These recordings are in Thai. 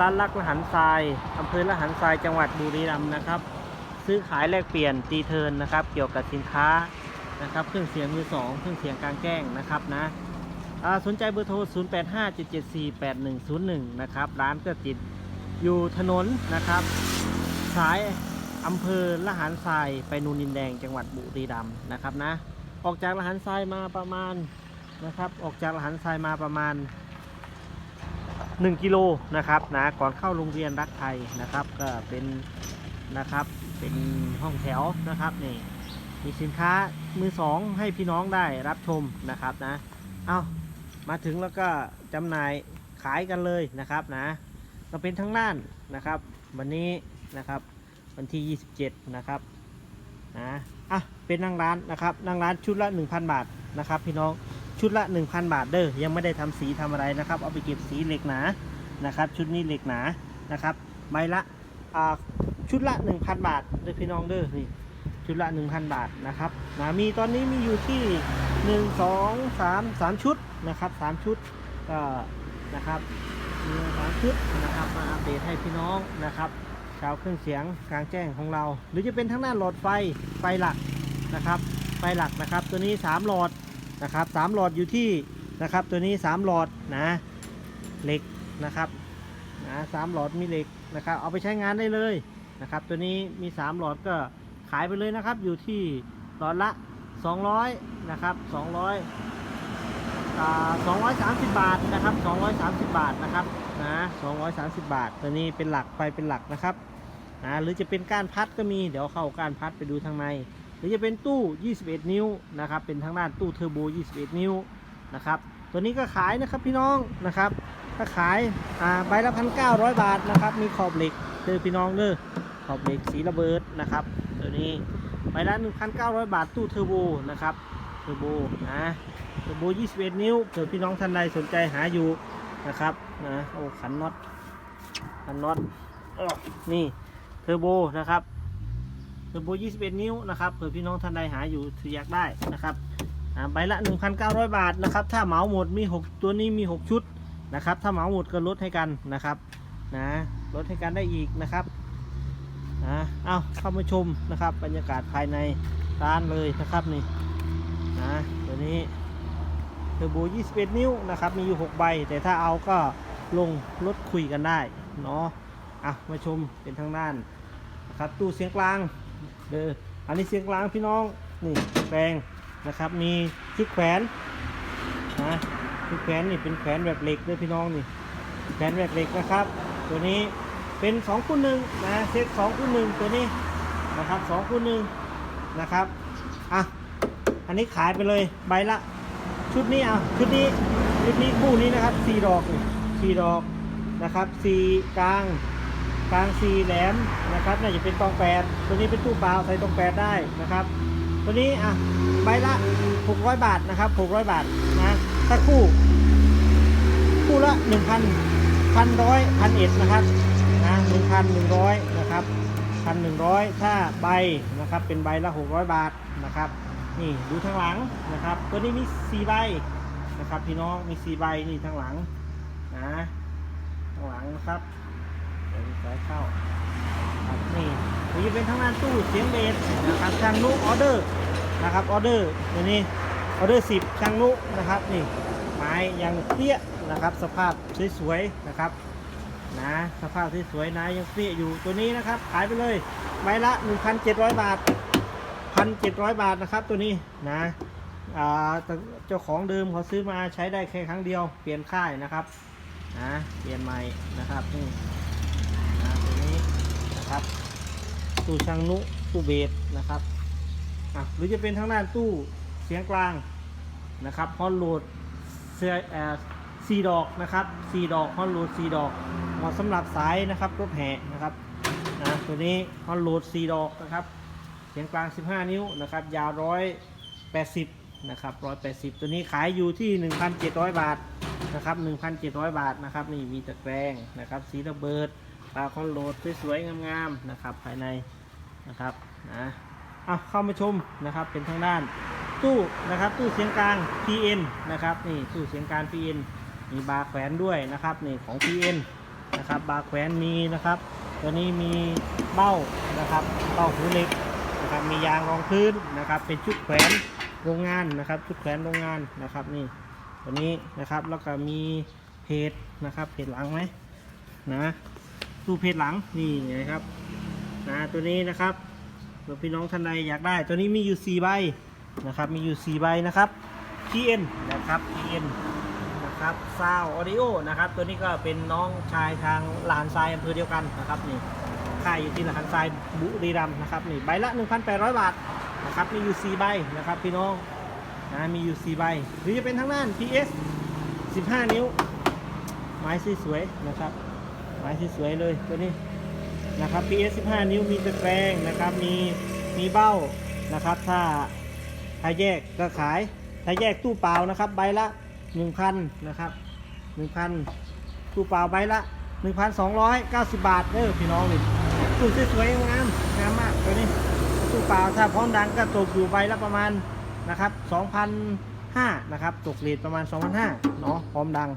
ร้านลักละหันทรายอำเภอละหันทรายจังหวัดบุรีรัมย์นะครับ ซื้อขายแลกเปลี่ยนตีเทินนะครับ เกี่ยวกับสินค้านะครับเครื่องเสียงมือสองเครื่องเสียงกลางแจ้งนะครับนะสนใจเบอร์โทร 0857748101 นะครับ ร้านก็ติดอยู่ถนนนะครับ สายอำเภอละหารทรายไปนูนดินแดงจังหวัดบุรีรัมย์นะครับนะ ออกจากละหารทรายมาประมาณนะครับ ออกจากละหารทรายมาประมาณ 1กิโลนะครับนะก่อนเข้าโรงเรียนรักไทยนะครับ ก็เป็นนะครับเป็นห้องแถวนะครับนี่มีสินค้ามือสองให้พี่น้องได้รับชมนะครับนะเอามาถึงแล้วก็จำหน่ายขายกันเลยนะครับนะก็เป็นทั้งร้านนะครับ วันนี้นะครับวันที่ 27 นะครับนะอะเป็นนั่งร้านนะครับนั่งร้านชุดละ 1,000 บาทนะครับ พี่น้อง ชุดละ 1,000 บาทเด้อยังไม่ได้ทำสีทำอะไรนะครับ เอาไปเก็บสีเหล็กหนานะครับ ชุดนี้เหล็กหนานะครับใบละชุดละ 1,000 บาทเด้อพี่น้องเด้อนี่ชุดละ 1,000 บาทนะครับนะมีตอนนี้มีอยู่ที่ 1 2 3 3 ชุดนะครับ3ชุดก็นะครับมีสามชุดนะครับมาอัปเดตให้พี่น้องนะครับชาวเครื่องเสียงกลางแจ้งของเรา หรือจะเป็นทั้งหน้าหลอดไฟไฟหลักนะครับไฟหลักนะครับ ตัวนี้ 3 หลอด นะครับสามหลอดอยู่ที่นะครับตัวนี้3หลอดนะเหล็กนะครับนะสามหลอดมีเหล็กนะครับเอาไปใช้งานได้เลยนะครับตัวนี้มี3หลอดก็ขายไปเลยนะครับอยู่ที่หลอดละ 200นะครับ200อ่า230 บาทนะครับ230 บาทนะครับนะ230 บาท ตัวนี้เป็นหลักไฟเป็นหลักนะครับนะหรือจะเป็นก้านพัดก็มีเดี๋ยวเข้าก้านพัดไปดูทางใน รือจะเป็นตู้ 21 นิ้วนะครับ เป็นทางด้านตู้เทอร์โบ 21 นิ้วนะครับ ตัวนี้ก็ขายนะครับพี่น้องนะครับ ถ้าขายอ่าใบละพันเก้าร้อยบาทนะครับ มีขอบเหล็กเด้อพี่น้องเด้อขอบเหล็กสีระเบิดนะครับ ตัวนี้ใบละ1,900บาทตู้เทอร์โบนะครับเทอร์โบนะเทอร์โบ 21 นิ้วเผื่อพี่น้องท่านใดสนใจหาอยู่นะครับนะโอ้ขันน็อตขันน็อตอ้อนี่เทอร์โบนะครับ เทอร์โบ 21 นิ้วนะครับเผื่อพี่น้องท่านใดหาอยู่ถือยากได้นะครับอ่าใบละ 1,900 บาทนะครับถ้าเหมาหมดมี 6 ตัวนี้มี 6 ชุดนะครับถ้าเหมาหมดก็ลดให้กันนะครับนะลดให้กันได้อีกนะครับนะเอาเข้ามาชมนะครับบรรยากาศภายในร้านเลยนะครับนี่นะตัวนี้เทอร์โบ 21 นิ้วนะครับมีอยู่ 6 ใบ แต่ถ้าเอาก็ลงลดคุยกันได้เนาะอะมาชมเป็นทางด้านนะครับตู้เสียงกลาง เด้ออันนี้เสียงกลางพี่น้องนี่แปลงนะครับ มีชุดแขวนนะชุดแขวนนี่เป็นแขวนแบบเหล็กเด้อพี่น้องนี่แขวนแบบเหล็กนะครับ ตัวนี้เป็น2คูณหนึ่งนะเซต2คูณหนึ่งตัวนี้นะครับ2คูณหนึ่งนะครับอะอันนี้ขายไปเลยใบละ ชุดนี้อะชุดนี้ชุดนี้คู่นี้นะครับสี่ดอกสี่ดอกนะครับสี่กลาง กลางสี่แหลมนะครับน่าจะเป็นตองแปดตัวนี้เป็นตู้เปล่าใส่ตองแปดได้นะครับ ตัวนี้อะใบละ600 บาทนะครับ600 บาทนะถ้าคู่ คู่ละ1,000พันร้อยพันเอ็ดนะครับนะ1,100นะครับพันหนึ่งร้อยถ้าใบนะครับเป็นใบละ 600 บาทนะครับนี่ดูทางหลังนะครับ ตัวนี้มี4ใบนะครับพี่น้องมี4ใบนี่ทางหลังนะทางหลังนะครับ เดี๋ยวสายเข้าครับนี่นี่เป็นทางด้านตู้เสียงเบสนะครับช่างนุออเดอร์นะครับออเดอร์ตัวนี้ออเดอร์สิบช่างนุนะครับนี่ไม้ยังเปี้ยนะครับ สภาพสวยๆนะครับนะสภาพสวยๆนะยังเปี้ยอยู่ตัวนี้นะครับขายไปเลยใบละ 1,700 บาท 1,700 บาทนะครับตัวนี้นะเจ้าของเดิมเขาซื้อมาใช้ได้แค่ครั้งเดียว เปลี่ยนค่ายนะครับนะเปลี่ยนใหม่นะครับนี่ นะครับตู้ช่างนุตู้เบสนะครับอะหรือจะเป็นทางด้านตู้เสียงกลางนะครับฮอนโหลดเสียสี่ดอกนะครับสี่ดอกฮอนโหลดสี่ดอกเหมาะสำหรับสายนะครับรถแห่นะครับนะตัวนี้ฮอนโหลดสี่ดอกนะครับเสียงกลาง 15 นิ้วนะครับยาวร้อยแปดสิบนะครับร้อยแปดสิบตัวนี้ขายอยู่ที่ 1,700 บาทนะครับ1,700 บาทนะครับนี่มีตะแกรงนะครับสีระเบิด ปลาคอนโหลดสวยๆงามๆนะครับภายในนะครับนะเอาเข้ามาชมนะครับเป็นทางด้านตู้นะครับตู้เสียงกลาง PN นะครับนี่ตู้เสียงกลาง PN มีบาร์แขวนด้วยนะครับนี่ของ PN นนะครับบาร์แขวนมีนะครับ ตัวนี้มีเบ้านะครับเบ้าหูเหล็กนะครับมียางรองพื้นนะครับ เป็นชุดแขวนโรงงานนะครับชุดแขวนโรงงานนะครับนี่ตัวนี้นะครับแล้วก็มีเพจนะครับเพจหลังไหมนะ ตู้เพจหลังนี่นะครับนะตัวนี้นะครับเผื่อพี่น้องท่านใดอยากได้ ตัวนี้มีอยู่ 4 ใบนะครับ มีอยู่ 4 ใบนะครับ PN นะครับ PN นะครับซาวออดิโอนะครับ ตัวนี้ก็เป็นน้องชายทางหลานทรายอำเภอเดียวกันนะครับนี่ค่ายอยู่ที่หลานทรายบุรีรัมย์นะครับนี่ใบละ 1,800 บาทนะครับมีอยู่ 4 ใบนะครับพี่น้องนะมีอยู่ 4 ใบ หรือจะเป็นทั้งด้าน PS 15 นิ้ว ไม้สวยๆนะครับ ไม้สวยๆเลยตัวนี้นะครับ PS 15 นิ้วมีตะแกรงนะครับ มีมีเบ้านะครับ ถ้าถ้าแยกก็ขาย ถ้าแยกตู้เปล่านะครับ ใบละ 1,000นะครับ1,000ตู้เปล่าใบละ 1,290 บาทเด้อพี่น้องนี่ตู้สวยๆงามงามมากตัวนี้ตู้เปล่าถ้าพร้อมดังก็ตกอยู่ใบละประมาณนะครับ2,005นะครับตกเรทประมาณ2,005เนาะพร้อมดัง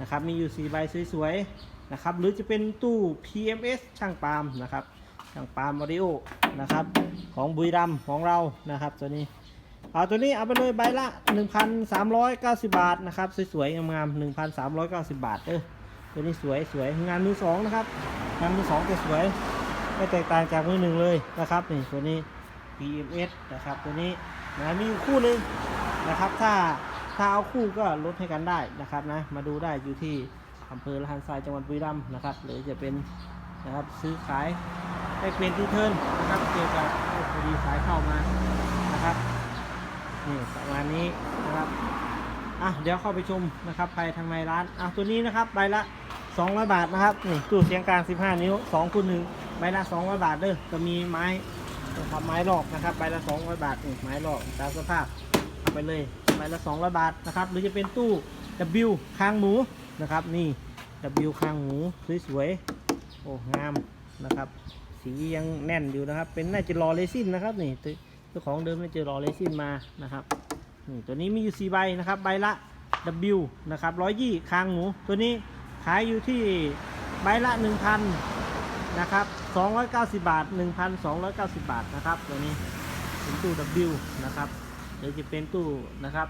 นะครับมีอยู่4ใบสวยๆ นะครับ หรือจะเป็นตู้ PMS ช่างปาล์มนะครับ ช่างปาล์มออดิโอนะครับ ของบุรีรัมของเรานะครับตัวนี้เอาตัวนี้เอาไปเลยใบละ 1,390 บาทนะครับ สวยๆงามๆ1,390 บาทเออตัวนี้สวยสวยงานมือสองนะครับ งานมือสองแต่สวยไม่แตกต่างจากมือหนึ่งเลยนะครับนี่ตัวนี้ PMS นะครับตัวนี้นะมีอยู่คู่หนึ่งนะครับ ถ้าถ้าเอาคู่ก็ลดให้กันได้นะครับนะ มาดูได้อยู่ที่ อำเภอละหันทรายจังหวัดบุรีรัมย์นะครับ หรือจะเป็นนะครับซื้อขายได้เปลี่ยนที่เทินนะครับเกี่ยวกับโอ้พอดีสายเข้ามานะครับนี่ประมาณนี้นะครับอะเดี๋ยวเข้าไปชมนะครับภายทางในร้านอะตัวนี้นะครับใบละ 200 บาทนะครับนี่ตู้เสียงกลาง 15 นิ้ว2คูณ1ใบละ 200 บาทเด้อจะมีไม้นะครับไม้หลอกนะครับใบละ 200 บาทนี่ไม้หลอกตามสภาพเอาไปเลยใบละ 200 บาทนะครับหรือจะเป็นตู้ W คางหมูนะครับนี่ W คางหมูสวยๆโอ้งามนะครับ สียังแน่นอยู่นะครับ เป็นน่าจะรอเลซินนะครับนี่เจ้าของเดิมน่าจะรอเลซินมานะครับนี่ตัวนี้มีอยู่4ใบนะครับใบละ W นะครับร้อยยี่คางหมูตัวนี้ขายอยู่ที่ใบละ 1,000นะครับ290 บาท 1,290 บาทนะครับตัวนี้เป็นตู้ W นะครับหรือจะเป็นตู้นะครับ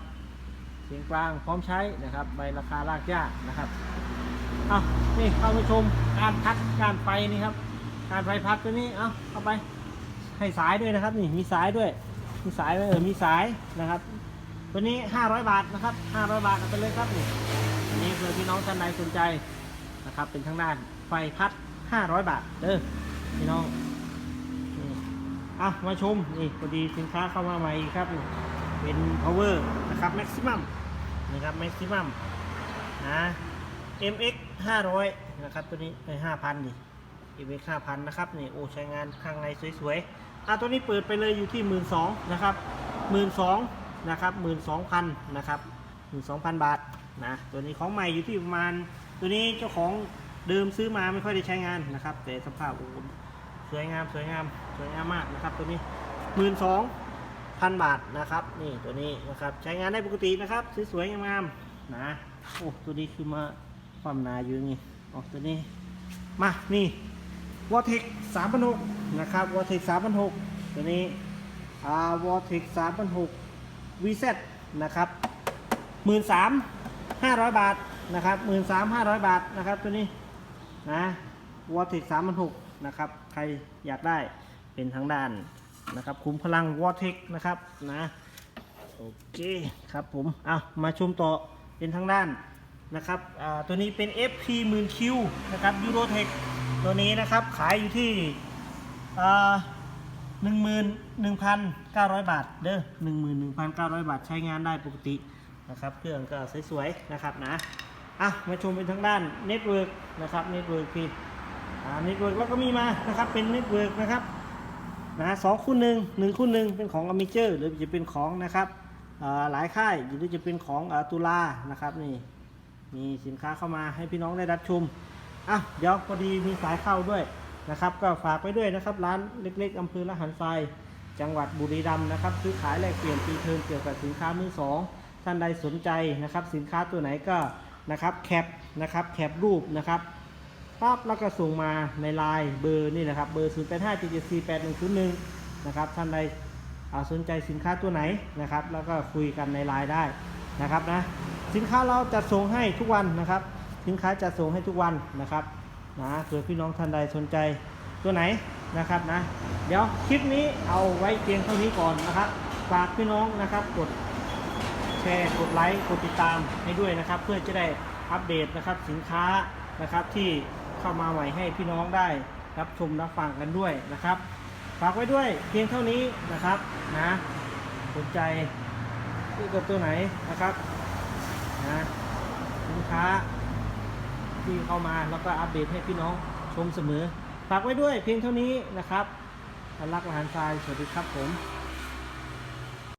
สียงกลางพร้อมใช้นะครับใบราคารากหญ้านะครับเอานี่เข้ามาชมการพัดการไฟนี่ครับ การไฟพัดตัวนี้เอาเข้าไปให้สายด้วยนะครับนี่มีสายด้วย มีสายเออมีสายนะครับ ตัวนี้ 500 บาทนะครับ 500 บาทเอาไปเลยครับนี่อันนี้คือพี่น้องท่านใดสนใจนะครับ เป็นทางด้านไฟพัด 500 บาทเด้อพี่น้องนี่อะมาชมนี่พอดีสินค้าเข้ามาใหม่ครับ เป็น power นะครับ maximum นะครับ maximum นะ mx 500 นะครับ ตัวนี้ไอ้5,000ดิ mx 5,000 นะครับ นี่ โอ้ ใช้งานข้างในสวยๆ อะ ตัวนี้เปิดไปเลยอยู่ที่ 12,000นะครับ 12,000นะครับ12,000 นะครับ 12,000 บาท นะ ตัวนี้ของใหม่อยู่ที่ประมาณ ตัวนี้เจ้าของเดิมซื้อมาไม่ค่อยได้ใช้งานนะครับ แต่สภาพโอ้สวยงามสวยงามสวยงามมากนะครับ ตัวนี้หมื่น พันบาทนะครับ นี่ตัวนี้นะครับใช้งานได้ปกตินะครับสวยๆงามๆนะโอ้ตัวนี้คือมาความหนาอยู่นี่ออกตัวนี้มานี่วอเทคสามพันหกนะครับวอเทคสามพันหกตัวนี้อ่าวอเทคสามพันหกวีเซนะครับหมื่นสามห้าร้อยบาทนะครับหมื่นสามห้าร้อยบาทนะครับตัวนี้นะวอเทคสามพันหกนะครับ ใครอยากได้เป็นทางด้าน นะครับคุมพลังวอเทคนะครับนะโอเคครับผมเอามาชมต่อเป็นทางด้านนะครับตัวนี้เป็น FP 1 0 0 0 Q นะครับยูโรเทคตัวนี้นะครับขายอยู่ที่หนึ่งหมื่นหนึ่งพันเก้าร้อยบาทเด้อหนึ่งหมื่นหนึ่งพันเก้าร้อยบาทใช้งานได้ปกตินะครับเครื่องก็สวยๆนะครับนะอะมาชมเป็นทางด้านเน็ตเวิร์กนะครับเน็ตเวิร์กพี่อ่าเน็ตเวิร์กแล้วก็มีมานะครับเป็นเน็ตเวิร์กนะครับ นะสองคูณหนึ่งหนึ่งคูณหนึ่งเป็นของอเมเจอร์หรือจะเป็นของนะครับหลายค่ายหรือจะเป็นของอตุลานะครับนี่มีสินค้าเข้ามาให้พี่น้องได้รับชมอะเดี๋ยวพอดีมีสายเข้าด้วยนะครับ ก็ฝากไว้ด้วยนะครับ ร้านเล็ก ๆอำเภอละหันทรายจังหวัดบุรีรัมย์นะครับซื้อขายแลกเปลี่ยนปีเทิร์นเกี่ยวกับสินค้ามือสองท่านใดสนใจนะครับ สินค้าตัวไหนก็นะครับแคปนะครับแคปรูปนะครับ ปั๊บแล้วก็ส่งมาในไลน์เบอร์นี่นะครับเบอร์ 0 8 5 7 7 4 8 1 0 1 นะครับท่านใดสนใจสินค้าตัวไหนนะครับ แล้วก็คุยกันในไลน์ได้นะครับนะสินค้าเราจะส่งให้ทุกวันนะครับ สินค้าจะส่งให้ทุกวันนะครับนะเผื่อพี่น้องท่านใดสนใจตัวไหนนะครับนะเดี๋ยวคลิปนี้เอาไว้เพียงเท่านี้ก่อนนะครับฝากพี่น้องนะครับกดแชร์กดไลค์กดติดตามให้ด้วยนะครับ เพื่อจะได้อัปเดตนะครับสินค้านะครับที่ เข้ามาใหม่ให้พี่น้องได้รับชมรับฟังกันด้วยนะครับ ฝากไว้ด้วยเพียงเท่านี้นะครับนะสนใจซื้อกับตัวไหนนะครับนะสินค้าที่เข้ามาแล้วก็อัปเดตให้พี่น้องชมเสมอ ฝากไว้ด้วยเพียงเท่านี้นะครับรักอาหารทรายสวัสดีครับผม